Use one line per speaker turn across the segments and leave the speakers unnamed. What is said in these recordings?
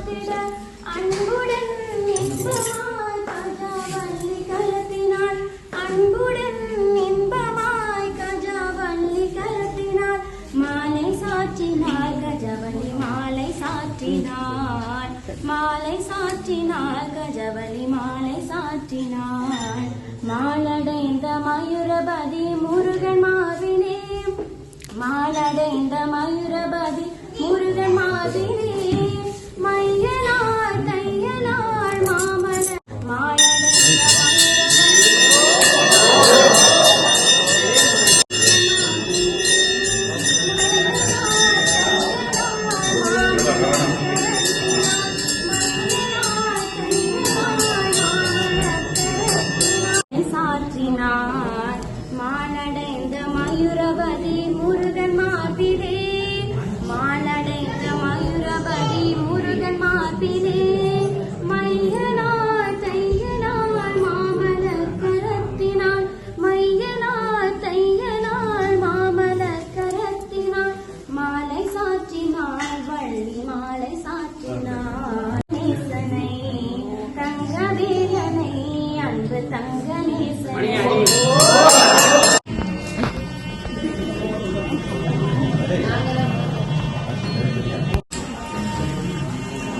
வாழ்த்திட அன்புடன் இன்பமாய் கஜாவல்லி கலத்தினாள் அன்புடன் இன்பமாய் கஜாவல்லி கலத்தினாள் மாலை சாற்றினாள் கஜவலி மாலை சாற்றினாள் மாலை சாற்றினாள் கஜவலி மாலை சாற்றினாள் மாலடைந்த Mayurapathy Murugan மாவினே. மாலடைந்த Mayurapathy Murugan மாவினே.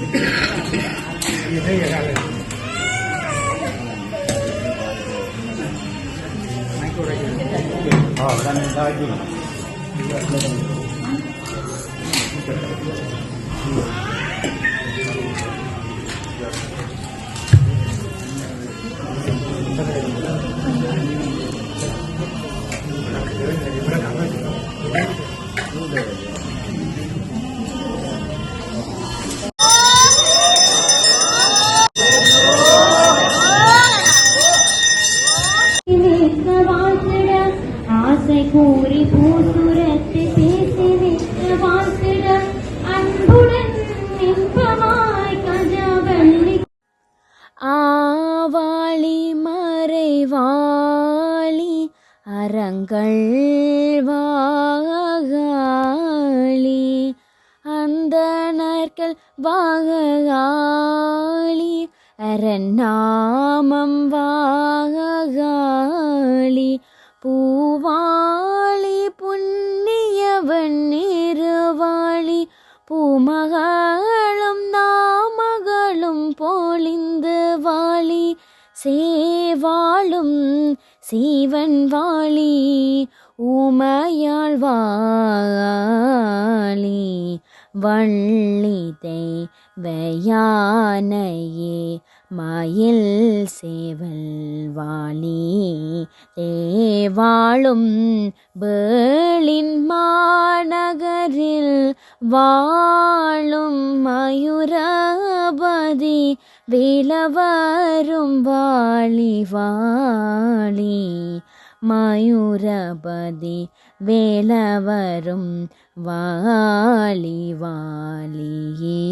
y thế là rồi Oh, dan lagi. Thank you. ஆசை கூறி பூசுரத்து பேசி நிற்க வாழ்த்திட அன்புடன் இன்பமாய் கஜவல்லி. ஆவாளி மறைவாளி அரங்கள் வாகாளி அந்த நற்கள் வாகாளி அரநாமம் வாகாளி. மகளும் நாமகளும் போலிந்து வாழி சேவாளும் சீவன் வாழி உமையாழ்வாளி வள்ளிதை வயானையே மயில் சேவல் வாலி தேவாளும் பேளின் மாநகரில் வாழும் மயூரபதி விலவரும் வாழி வாழி மயூரபதி வேலவரும் வாலி வாலியே.